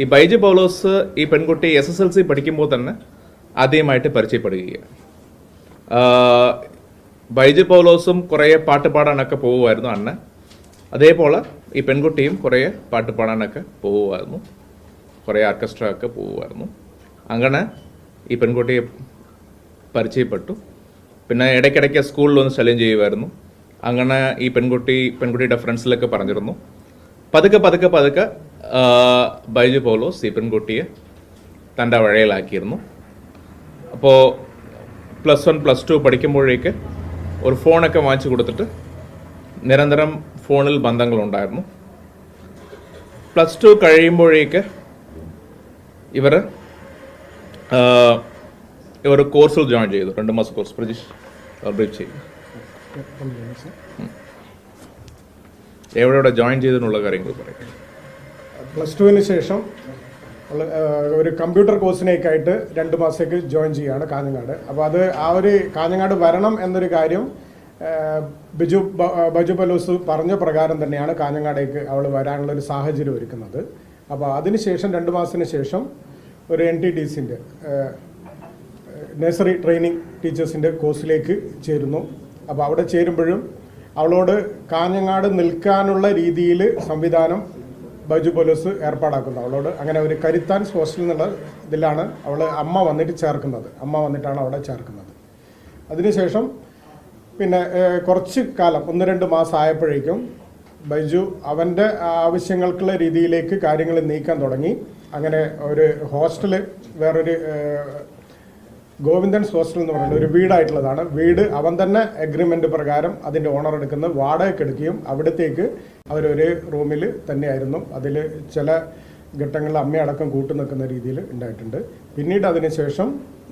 ഈ ബൈജു പൗലോസ് ഈ പെൺകുട്ടി എസ് എസ് എൽ സി പഠിക്കുമ്പോൾ തന്നെ ആദ്യമായിട്ട് പരിചയപ്പെടുകയാണ്. ബൈജു പൗലോസും കുറേ പാട്ട് പാടാനൊക്കെ പോകുമായിരുന്നു അന്ന്. അതേപോലെ ഈ പെൺകുട്ടിയും കുറേ പാട്ട് പാടാനൊക്കെ പോകുമായിരുന്നു കുറേ ഓർക്കസ്ട്ര ഒക്കെ പോകുമായിരുന്നു അങ്ങനെ ഈ പെൺകുട്ടിയെ പരിചയപ്പെട്ടു. പിന്നെ ഇടയ്ക്കിടയ്ക്ക് സ്കൂളിൽ ഒന്ന് ശല്യം ചെയ്യുമായിരുന്നു. അങ്ങനെ ഈ പെൺകുട്ടി പെൺകുട്ടിയുടെ ഫ്രണ്ട്സിലൊക്കെ പറഞ്ഞിരുന്നു. പതുക്കെ പതുക്കെ പതുക്കെ ബൈജു പോലോസ് സീപ്പൻകുട്ടിയെ തന്റെ വഴയിലാക്കിയിരുന്നു. അപ്പോൾ പ്ലസ് വൺ പ്ലസ് ടു പഠിക്കുമ്പോഴേക്ക് ഒരു ഫോണൊക്കെ വാങ്ങിച്ചു കൊടുത്തിട്ട് നിരന്തരം ഫോണിൽ ബന്ധങ്ങളുണ്ടായിരുന്നു. പ്ലസ് ടു കഴിയുമ്പോഴേക്ക് ഇവർ ഇവർ കോഴ്സിൽ ജോയിൻ ചെയ്തു. രണ്ട് മാസം കോഴ്സ് പ്രജീഷ് ബ്രീഫ് ചെയ്തു. എവിടെ എവിടെ ജോയിൻ ചെയ്തെന്നുള്ള കാര്യങ്ങൾ പറയും. പ്ലസ് ടുവിന് ശേഷം ഒരു കമ്പ്യൂട്ടർ കോഴ്സിനേക്ക് ആയിട്ട് രണ്ട് മാസത്തേക്ക് ജോയിൻ ചെയ്യുകയാണ് കാഞ്ഞങ്ങാട്. അപ്പോൾ അത് ആ ഒരു കാഞ്ഞങ്ങാട് വരണം എന്നൊരു കാര്യം ബിജു ബജു പലോസ് പറഞ്ഞ പ്രകാരം തന്നെയാണ് കാഞ്ഞങ്ങാടേക്ക് അവൾ വരാനുള്ള ഒരു സാഹചര്യം ഒരുക്കുന്നത്. അപ്പോൾ അതിനുശേഷം രണ്ട് മാസത്തിന് ശേഷം ഒരു എൻ ടി ഡി സിന്റെ നഴ്സറി ട്രെയിനിങ് ടീച്ചേഴ്സിന്റെ കോഴ്സിലേക്ക് ചേരുന്നു. അപ്പോൾ അവിടെ ചേരുമ്പോഴും അവളോട് കാഞ്ഞങ്ങാട് നിൽക്കാനുള്ള രീതിയിൽ സംവിധാനം ബൈജു പോലീസ് ഏർപ്പാടാക്കുന്നത് അവളോട് അങ്ങനെ ഒരു കരുത്താൻ ഹോസ്റ്റലിൽ എന്നുള്ള ഇതിലാണ് അവൾ അമ്മ വന്നിട്ട് ചേർക്കുന്നത്. അമ്മ വന്നിട്ടാണ് അവിടെ ചേർക്കുന്നത്. അതിനുശേഷം പിന്നെ കുറച്ച് കാലം ഒന്ന് രണ്ട് മാസം ആയപ്പോഴേക്കും ബൈജു അവന്റെ ആവശ്യങ്ങൾക്കുള്ള രീതിയിലേക്ക് കാര്യങ്ങൾ നീക്കാൻ തുടങ്ങി. അങ്ങനെ ഒരു ഹോസ്റ്റൽ വേറൊരു ഏഹ്, ഗോവിന്ദൻസ് ഹോസ്റ്റൽ എന്ന് പറയുന്നത് ഒരു വീടായിട്ടുള്ളതാണ്. വീട് അവൻ തന്നെ അഗ്രിമെന്റ് പ്രകാരം അതിന്റെ ഓണർ എടുക്കുന്ന വാടകയ്ക്ക് എടുക്കുകയും അവിടത്തേക്ക് അവരൊരു റൂമിൽ തന്നെയായിരുന്നു. അതിൽ ചില ഘട്ടങ്ങളിൽ അമ്മയടക്കം കൂട്ടു നിൽക്കുന്ന രീതിയിൽ ഉണ്ടായിട്ടുണ്ട്. പിന്നീട് അതിനുശേഷം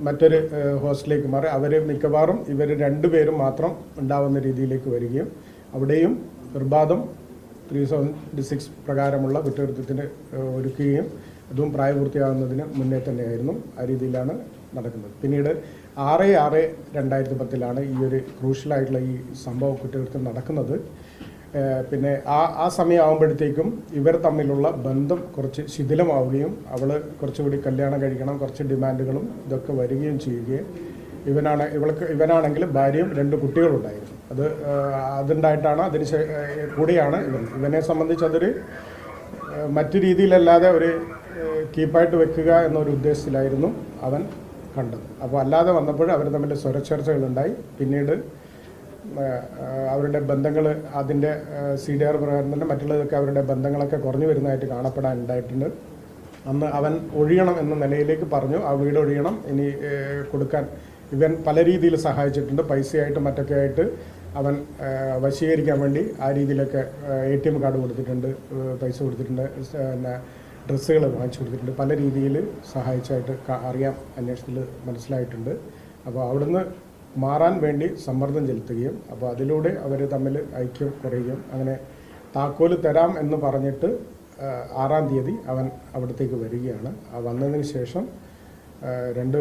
മറ്റൊരു ഹോസ്റ്റലിലേക്ക് മാറി. അവർ മിക്കവാറും ഇവർ രണ്ടുപേരും മാത്രം ഉണ്ടാവുന്ന രീതിയിലേക്ക് വരികയും അവിടെയും നിർബാധം ത്രീ സെവന്റി സിക്സ് പ്രകാരമുള്ള കുറ്റകൃത്യത്തിന് ഒരുക്കുകയും അതും പ്രായപൂർത്തിയാകുന്നതിന് മുന്നേ തന്നെയായിരുന്നു. ആ രീതിയിലാണ് നടക്കുന്നത്. പിന്നീട് ആറ് ആറ് രണ്ടായിരത്തി പത്തിലാണ് ഈ ഒരു ക്രൂഷ്യലായിട്ടുള്ള ഈ സംഭവ കുറ്റകൃത്യം നടക്കുന്നത്. പിന്നെ ആ ആ സമയമാകുമ്പോഴത്തേക്കും ഇവർ തമ്മിലുള്ള ബന്ധം കുറച്ച് ശിഥിലമാവുകയും അവൾ കുറച്ചുകൂടി കല്യാണം കഴിക്കണം കുറച്ച് ഡിമാൻഡുകളും ഇതൊക്കെ വരികയും ചെയ്യുകയും ഇവനാണ് ഇവൾക്ക് ഇവനാണെങ്കിൽ ഭാര്യയും രണ്ട് കുട്ടികളുണ്ടായിരുന്നു. അത് അതുണ്ടായിട്ടാണ് അതിന് കൂടിയാണ് ഇവൻ. ഇവനെ സംബന്ധിച്ച് അതൊരു മറ്റു രീതിയിലല്ലാതെ ഒരു കീപ്പായിട്ട് വെക്കുക എന്നൊരു ഉദ്ദേശത്തിലായിരുന്നു അവൻ. കണ്ടത്. അപ്പോൾ അല്ലാതെ വന്നപ്പോൾ അവർ തമ്മിൽ സ്വരച്ചേർച്ചകളുണ്ടായി. പിന്നീട് അവരുടെ ബന്ധങ്ങൾ അതിന്റെ സി ഡി ആർ പ്രകാരം തന്നെ മറ്റുള്ളതൊക്കെ അവരുടെ ബന്ധങ്ങളൊക്കെ കുറഞ്ഞു വരുന്നതായിട്ട് കാണപ്പെടാൻ ഉണ്ടായിട്ടുണ്ട് അന്ന് അവൻ ഒഴിയണം എന്ന നിലയിലേക്ക് പറഞ്ഞു ആ വീട് ഒഴിയണം ഇനി കൊടുക്കാൻ. ഇവൻ പല രീതിയിൽ സഹായിച്ചിട്ടുണ്ട്. പൈസയായിട്ട് മറ്റൊക്കെ ആയിട്ട് അവൻ വശീകരിക്കാൻ വേണ്ടി ആ രീതിയിലൊക്കെ എ ടി എം കാർഡ് കൊടുത്തിട്ടുണ്ട് പൈസ കൊടുത്തിട്ടുണ്ട് പിന്നെ ഡ്രസ്സുകൾ വാങ്ങിച്ചു കൊടുത്തിട്ടുണ്ട്. പല രീതിയിൽ സഹായിച്ചായിട്ട് അറിയാം അന്വേഷണത്തിൽ മനസ്സിലായിട്ടുണ്ട്. അപ്പോൾ അവിടുന്ന് മാറാൻ വേണ്ടി സമ്മർദ്ദം ചെലുത്തുകയും അപ്പോൾ അതിലൂടെ അവർ തമ്മിൽ ഐക്യം കുറയുകയും അങ്ങനെ താക്കോൽ തരാം എന്ന് പറഞ്ഞിട്ട് ആറാം തീയതി അവൻ അവിടത്തേക്ക് വരികയാണ്. ആ വന്നതിന് ശേഷം രണ്ട്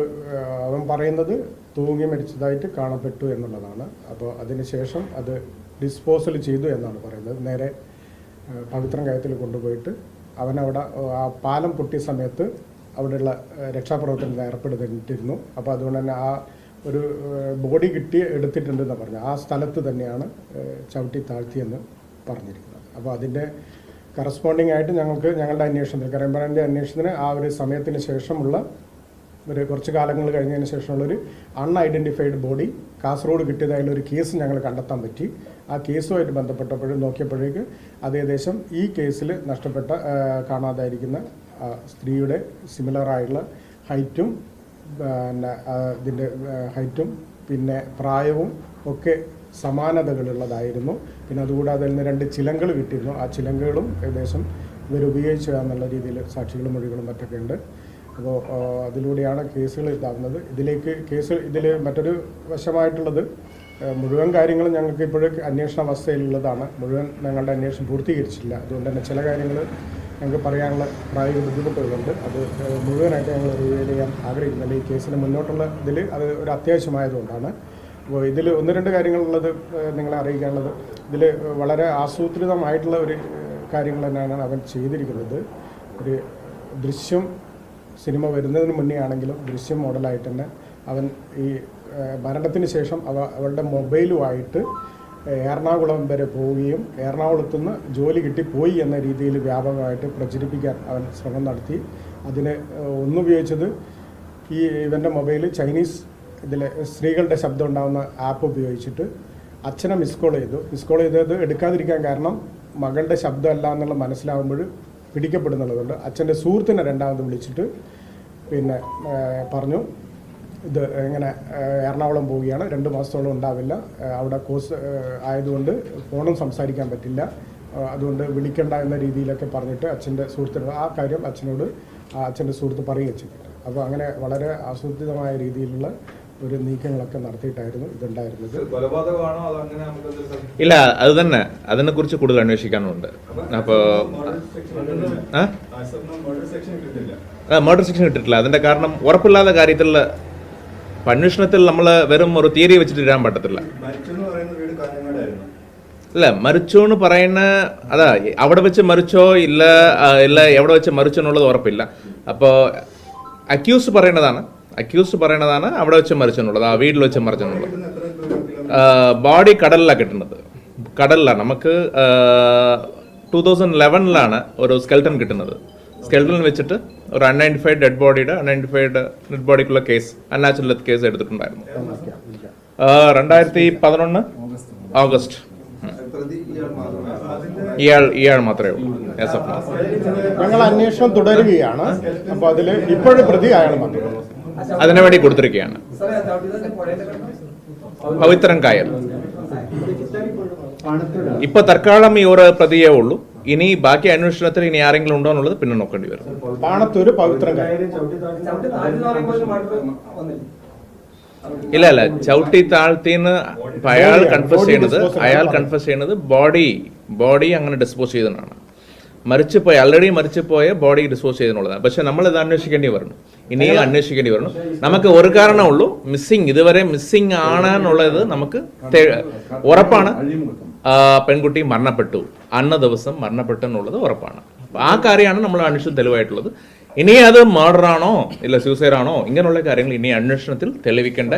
അവൻ പറയുന്നത് തൂങ്ങി മരിച്ചതായിട്ട് കാണപ്പെട്ടു എന്നുള്ളതാണ്. അപ്പോൾ അതിനുശേഷം അത് ഡിസ്പോസൽ ചെയ്തു എന്നാണ് പറയുന്നത്. നേരെ പവിത്രം കയത്തിൽ കൊണ്ടുപോയിട്ട് അവനവിടെ ആ പാലം പൊട്ടിയ സമയത്ത് അവിടെയുള്ള രക്ഷാപ്രവർത്തനത്തിൽ ഏർപ്പെടുത്തിയിട്ടിരുന്നു. അപ്പോൾ അതുകൊണ്ട് തന്നെ ആ ഒരു ബോഡി കിട്ടി എടുത്തിട്ടുണ്ടെന്ന് പറഞ്ഞു ആ സ്ഥലത്ത് തന്നെയാണ് ചവിട്ടി താഴ്ത്തിയെന്ന് പറഞ്ഞിരിക്കുന്നത്. അപ്പോൾ അതിന്റെ കറസ്പോണ്ടിങ് ആയിട്ട് ഞങ്ങൾക്ക് ഞങ്ങളുടെ അന്വേഷണത്തിൽ കരമ്പറന്റെ അന്വേഷണത്തിന് ആ ഒരു സമയത്തിന് ശേഷമുള്ള ഒരു കുറച്ച് കാലങ്ങൾ കഴിഞ്ഞതിന് ശേഷമുള്ളൊരു അൺഐഡന്റിഫൈഡ് ബോഡി കാസർഗോഡ് കിട്ടിയതായുള്ള ഒരു കേസ് ഞങ്ങൾ കണ്ടെത്താൻ പറ്റി. ആ കേസുമായിട്ട് ബന്ധപ്പെട്ടപ്പോഴും നോക്കിയപ്പോഴേക്ക് അത് ഏകദേശം ഈ കേസിൽ നഷ്ടപ്പെട്ട കാണാതായിരിക്കുന്ന സ്ത്രീയുടെ സിമിലർ ആയിട്ടുള്ള ഹൈറ്റും പിന്നെ ഇതിന്റെ ഹൈറ്റും പിന്നെ പ്രായവും ഒക്കെ സമാനതകളുള്ളതായിരുന്നു. പിന്നെ അതുകൂടാതെ അതിൽ നിന്ന് രണ്ട് ചിലങ്കൾ കിട്ടിയിരുന്നു. ആ ചിലങ്കുകളും ഏകദേശം ഇവർ ഉപയോഗിച്ചു എന്നുള്ള രീതിയിൽ സാക്ഷികളും മൊഴികളും മറ്റൊക്കെ ഉണ്ട് അപ്പോൾ അതിലൂടെയാണ് കേസുകൾ ഇതാകുന്നത്. ഇതിലേക്ക് കേസ് ഇതിൽ മറ്റൊരു വശമായിട്ടുള്ളത് മുഴുവൻ കാര്യങ്ങളും ഞങ്ങൾക്ക് ഇപ്പോഴും അന്വേഷണ അവസ്ഥയിലുള്ളതാണ്. മുഴുവൻ ഞങ്ങളുടെ അന്വേഷണം പൂർത്തീകരിച്ചില്ല അതുകൊണ്ട് തന്നെ ചില കാര്യങ്ങൾ ഞങ്ങൾക്ക് പറയാനുള്ള പ്രായോഗിക ബുദ്ധിമുട്ടുകളുണ്ട്. അത് മുഴുവനായിട്ട് ഞങ്ങൾ റിവ്യൂ ചെയ്യാൻ ആഗ്രഹിക്കുന്നില്ല. ഈ കേസിന് മുന്നോട്ടുള്ള ഇതിൽ അത് ഒരു അത്യാവശ്യമായതുകൊണ്ടാണ്. അപ്പോൾ ഇതിൽ ഒന്ന് രണ്ട് കാര്യങ്ങളുള്ളത് നിങ്ങളെ അറിയിക്കാനുള്ളത്. ഇതിൽ വളരെ ആസൂത്രിതമായിട്ടുള്ള ഒരു കാര്യങ്ങൾ തന്നെയാണ് അവൻ ചെയ്തിരിക്കുന്നത്. ഒരു ദൃശ്യം സിനിമ വരുന്നതിന് മുന്നേ ആണെങ്കിലും ദൃശ്യം മോഡലായിട്ട് തന്നെ അവൻ ഈ മരണത്തിന് ശേഷം അവ അവളുടെ മൊബൈലുമായിട്ട് എറണാകുളം വരെ പോവുകയും എറണാകുളത്ത് നിന്ന് ജോലി കിട്ടിപ്പോയി എന്ന രീതിയിൽ വ്യാപകമായിട്ട് പ്രചരിപ്പിക്കാൻ അവൻ ശ്രമം നടത്തി. അതിന് ഒന്നുപയോഗിച്ചത് ഈ ഇവന്റെ മൊബൈൽ ചൈനീസ് ഇതിലെ സ്ത്രീകളുടെ ശബ്ദം ഉണ്ടാകുന്ന ആപ്പ് ഉപയോഗിച്ചിട്ട് അച്ഛനെ മിസ് കോൾ ചെയ്തു. മിസ് കോൾ ചെയ്തത് എടുക്കാതിരിക്കാൻ കാരണം മകളുടെ ശബ്ദമല്ല എന്നുള്ള മനസ്സിലാകുമ്പോൾ പിടിക്കപ്പെടുന്നുള്ളതുകൊണ്ട് അച്ഛന്റെ സുഹൃത്തിനെ രണ്ടാമത് വിളിച്ചിട്ട് പിന്നെ പറഞ്ഞു ഇത് ഇങ്ങനെ എറണാകുളം പോവുകയാണ് രണ്ട് മാസത്തോളം ഉണ്ടാവില്ല അവിടെ കോഴ്സ് ആയതുകൊണ്ട് ഫോണും സംസാരിക്കാൻ പറ്റില്ല അതുകൊണ്ട് വിളിക്കണ്ട എന്ന രീതിയിലൊക്കെ പറഞ്ഞിട്ട് അച്ഛന്റെ സുഹൃത്തിനോട് ആ കാര്യം അച്ഛനോട് അച്ഛന്റെ സുഹൃത്ത് പറയുകയും ചെയ്തിട്ടുണ്ട് അപ്പോൾ അങ്ങനെ വളരെ ആസൂത്രിതമായ രീതിയിലുള്ള ഒരു നീക്കങ്ങളൊക്കെ നടത്തിയിട്ടായിരുന്നു ഇതുണ്ടായിരുന്നത്. ഇല്ല അത് തന്നെ. അതിനെ കുറിച്ച് കൂടുതൽ അന്വേഷിക്കാനുണ്ട്. അപ്പോ മർഡർ സെക്ഷൻ ഇട്ടിട്ടില്ല. അതിന്റെ കാരണം ഉറപ്പില്ലാത്ത കാര്യത്തിൽ അന്വേഷണത്തിൽ നമ്മൾ വെറും ഒരു തിയറി വെച്ചിട്ട് ഇടാൻ പറ്റത്തില്ല. അല്ല എന്ന് പറയുന്ന വീട് കാഞ്ഞങ്ങാടായിരുന്നു. ഇല്ല മരിച്ചു എന്ന് പറയുന്ന അതാ അവിടെ വെച്ച് മരിച്ചോ ഇല്ല ഇല്ല എവിടെ വെച്ച് മരിച്ചോ എന്നുള്ളത് ഉറപ്പില്ല. അപ്പോൾ അക്യൂസ് പറയണതാണ് അക്യൂസ് പറയണതാണ് അവിടെ വെച്ച് മരിച്ചെന്നുള്ളത് ആ വീട്ടിൽ വെച്ച് മരിച്ചു എന്നുള്ളത് ഇവിടുന്ന് എത്ര കിലോമീറ്റർ ബോഡി കടലിലാണ് കിട്ടുന്നത്. കടലിലാണ് നമുക്ക് ടൂ തൗസൻഡ് ലെവനിലാണ് ഒരു സ്കെൽട്ടൺ കിട്ടുന്നത്. സ്കെൽട്ടൺ വെച്ചിട്ട് ഒരു അൺഐഡന്റിഫൈഡ് ഡെഡ് ബോഡിയുടെ അൺഐഡന്റിഫൈഡ് ഡെഡ് ബോഡിക്കുള്ള കേസ് അൺനാച്ചുറൽ ഡെത്ത് കേസ് എടുത്തിട്ടുണ്ടായിരുന്നു. രണ്ടായിരത്തി പതിനൊന്ന് ഓഗസ്റ്റ് ഇയാൾ ഇയാൾ മാത്രമേ ഉള്ളൂ. ഞങ്ങൾ അന്വേഷണം തുടരുകയാണ്. അപ്പോൾ അതിൽ ഇപ്പോഴും പ്രതി അയാൾ മാത്രം അതിനു വേണ്ടി കൊടുത്തിരിക്കുകയാണ്. പവിത്രൻ കായൽ. ഇപ്പൊ തൽക്കാലം ഈ ഒരു പ്രതിയേ ഉള്ളൂ. ഇനി ബാക്കി അന്വേഷണത്തിൽ ഇനി ആരെങ്കിലും ഉണ്ടോ എന്നുള്ളത് പിന്നെ നോക്കേണ്ടി വരും. പാണത്തൊരു പവിത്രം കാര്യം ഇല്ല ഇല്ല. ചവിട്ടി താഴ്ത്തിന്ന് അയാൾ ചെയ്യണത് കൺഫസ് ചെയ്യുന്നത് അയാൾ കൺഫസ് ചെയ്യുന്നത് ബോഡി ബോഡി അങ്ങനെ ഡിസ്പോസ് ചെയ്തതാണ്. മരിച്ചുപോയ ഓൾറെഡി മരിച്ചുപോയ ബോഡി ഡിസ്പോസ് ചെയ്തെന്നുള്ളതാണ് പക്ഷെ നമ്മൾ ഇത് അന്വേഷിക്കേണ്ടി വരണം ഇനിയും അന്വേഷിക്കേണ്ടി വരണം നമുക്ക് ഒരു കാരണമുള്ളൂ മിസ്സിങ് ഇതുവരെ മിസ്സിങ് ആണെന്നുള്ളത് നമുക്ക് ഉറപ്പാണ്. പെൺകുട്ടി മരണപ്പെട്ടു. അന്ന ദിവസം മരണപ്പെട്ടു എന്നുള്ളത് ഉറപ്പാണ്. ആ കാര്യമാണ് നമ്മൾ അന്വേഷണം തെളിവായിട്ടുള്ളത്. ഇനി അത് മർഡർ ആണോ ഇല്ല സൂസൈഡ് ആണോ ഇങ്ങനെയുള്ള കാര്യങ്ങൾ ഇനി അന്വേഷണത്തിൽ തെളിവിക്കേണ്ട